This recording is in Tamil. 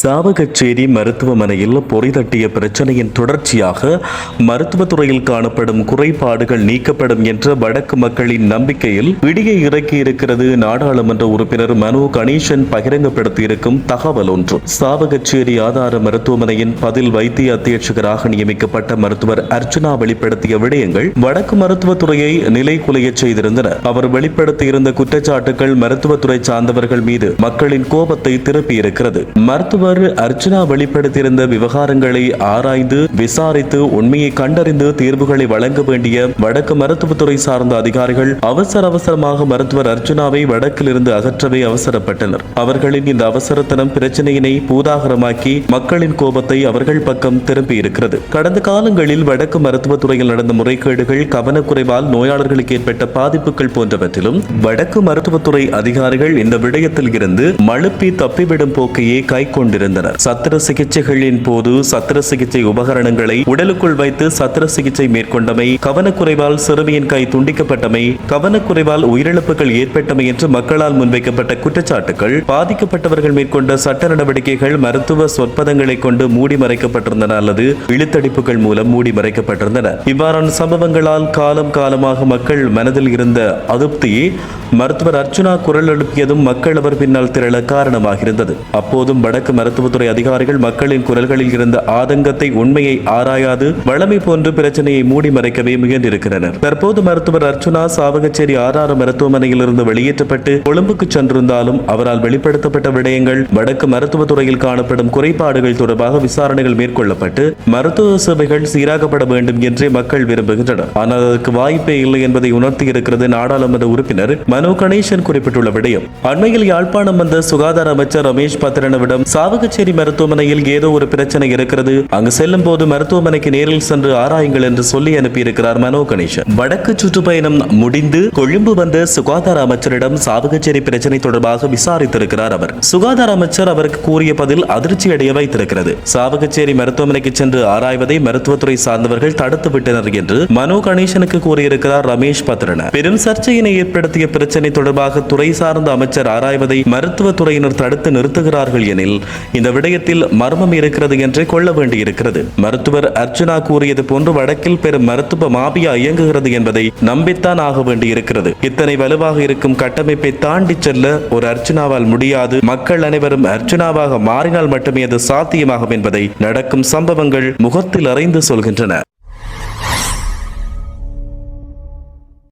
சாவகச்சேரி மருத்துவமனையில் பொறி தட்டிய பிரச்சனையின் தொடர்ச்சியாக மருத்துவத்துறையில் காணப்படும் குறைபாடுகள் நீக்கப்படும் என்ற வடக்கு மக்களின் நம்பிக்கையில் விடிய இறக்கியிருக்கிறது நாடாளுமன்ற உறுப்பினர் மனு கணேசன் பகிரங்கப்படுத்தியிருக்கும் தகவல் ஒன்று. சாவகச்சேரி ஆதார மருத்துவமனையின் பதில் வைத்திய அத்தியட்சகராக நியமிக்கப்பட்ட மருத்துவர் அர்ச்சனா வெளிப்படுத்திய விடயங்கள் வடக்கு மருத்துவத்துறையை நிலைகுலையச் செய்திருந்தன. அவர் வெளிப்படுத்தியிருந்த குற்றச்சாட்டுகள் மருத்துவத்துறை சார்ந்தவர்கள் மீது மக்களின் கோபத்தை திருப்பியிருக்கிறது. மருத்துவ அவர் அர்ச்சனா வெளிப்படுத்தியிருந்த விவகாரங்களை ஆராய்ந்து விசாரித்து உண்மையை கண்டறிந்து தீர்வுகளை வழங்க வேண்டிய வடக்கு மருத்துவத்துறை சார்ந்த அதிகாரிகள் அவசர அவசரமாக மருத்துவர் அர்ச்சனாவை வடக்கிலிருந்து அகற்றவே அவசரப்பட்டனர். அவர்களின் இந்த அவசரத்தனம் பிரச்சனையினை பூதாகரமாக்கி மக்களின் கோபத்தை அவர்கள் பக்கம் திரும்பியிருக்கிறது. கடந்த காலங்களில் வடக்கு மருத்துவத்துறையில் நடந்த முறைகேடுகள் கவனக்குறைவால் நோயாளர்களுக்கு ஏற்பட்ட பாதிப்புகள் போன்றவற்றிலும் வடக்கு மருத்துவத்துறை அதிகாரிகள் இந்த விடயத்தில் இருந்து மழுப்பி தப்பிவிடும் போக்கையே கை கொண்டிருந்தனர். சத்திர சிகிச்சைகளின் போது சத்திர சிகிச்சை உபகரணங்களை உடலுக்குள் வைத்து சத்திர சிகிச்சை மேற்கொண்டமை கவனக்குறைவால் சிறுமியின் கை துண்டிக்கப்பட்டமை கவனக்குறைவால் உயிரிழப்புகள் ஏற்பட்டமை என்று மக்களால் முன்வைக்கப்பட்ட குற்றச்சாட்டுகள் பாதிக்கப்பட்டவர்கள் மேற்கொண்ட சட்ட நடவடிக்கைகள் மருத்துவ சொற்பதங்களை கொண்டு மூடி மறைக்கப்பட்டிருந்தன அல்லது இழுத்தடிப்புகள் மூலம் மூடி மறைக்கப்பட்டிருந்தன. இவ்வாறான சம்பவங்களால் காலம் காலமாக மக்கள் மனதில் இருந்த அதிருப்தியை மருத்துவர் அர்ச்சுனா குரல் எழுப்பியதும் மக்கள் அவர் பின்னால் திரள காரணமாக இருந்தது அப்போதும் வடக்கு மருத்துவத்துறை அதிகாரிகள் மக்களின் குரல்களில் இருந்த ஆதங்கத்தை உண்மையை ஆராயாது வளமை போன்று பிரச்சனையை மூடி மறைக்கவே முயன்றிருக்கிறனர். தற்போது மருத்துவர் அர்ச்சுனா சாவகச்சேரி ஆறாறு மருத்துவமனையில் இருந்து வெளியேற்றப்பட்டு கொழும்புக்கு சென்றிருந்தாலும் அவரால் வெளிப்படுத்தப்பட்ட விடயங்கள் வடக்கு மருத்துவத்துறையில் காணப்படும் குறைபாடுகள் தொடர்பாக விசாரணைகள் மேற்கொள்ளப்பட்டு மருத்துவ சேவைகள் சீராக்கப்பட வேண்டும் என்றே மக்கள் விரும்புகின்றனர். ஆனால் அதற்கு வாய்ப்பே இல்லை என்பதை உணர்த்தி இருக்கிறது நாடாளுமன்ற உறுப்பினர் மனோ கணேசன் குறிப்பிட்டுள்ள விடயம். அண்மையில் யாழ்ப்பாணம் வந்த சுகாதார அமைச்சர் ரமேஷ் பத்திரனவிடம் சாவக சாவகச்சேரி மருத்துவமனையில் ஏதோ ஒரு பிரச்சனை இருக்கிறது. அங்கு செல்லும் போது மருத்துவமனைக்கு நேரில் சென்று ஆராயுங்கள் என்று சொல்லி அனுப்பியிருக்கிறார் மனோ கணேசன் வடக்கு சுற்றுப்பயணம் முடிந்து கொழும்பு வந்த சுகாதார அமைச்சரிடம் சாவகச்சேரி பிரச்சனை தொடர்பாக விசாரித்திருக்கிறார் அவர். சுகாதார அமைச்சர் அவருக்கு கூறிய பதில் அதிர்ச்சி அடைய வைத்திருக்கிறது. சாவகச்சேரி மருத்துவமனைக்கு சென்று ஆராய்வதை மருத்துவத்துறை சார்ந்தவர்கள் தடுத்து விட்டனர் என்று மனோ கணேசனுக்கு கூறியிருக்கிறார் ரமேஷ் பத்ரன. பெரும் சர்ச்சையினை ஏற்படுத்திய பிரச்சனை தொடர்பாக துறை சார்ந்த அமைச்சர் ஆராய்வதை மருத்துவத்துறையினர் தடுத்து நிறுத்துகிறார்கள் எனில் இந்த விடயத்தில் மர்மம் இருக்கிறது என்றே கொள்ள வேண்டியிருக்கிறது. மருத்துவர் அர்ச்சுனா கூறியது போன்று வடக்கில் பெரும் மருத்துவ மாபியா இயங்குகிறது என்பதை நம்பித்தான் ஆக வேண்டியிருக்கிறது. இத்தனை வலுவாக இருக்கும் கட்டமைப்பை தாண்டி செல்ல ஒரு அர்ச்சனாவால் முடியாது. மக்கள் அனைவரும் அர்ச்சுனாவாக மாறினால் மட்டுமே அது சாத்தியமாகும் என்பதை நடக்கும் சம்பவங்கள் முகத்தில் அறைந்து சொல்கின்றன.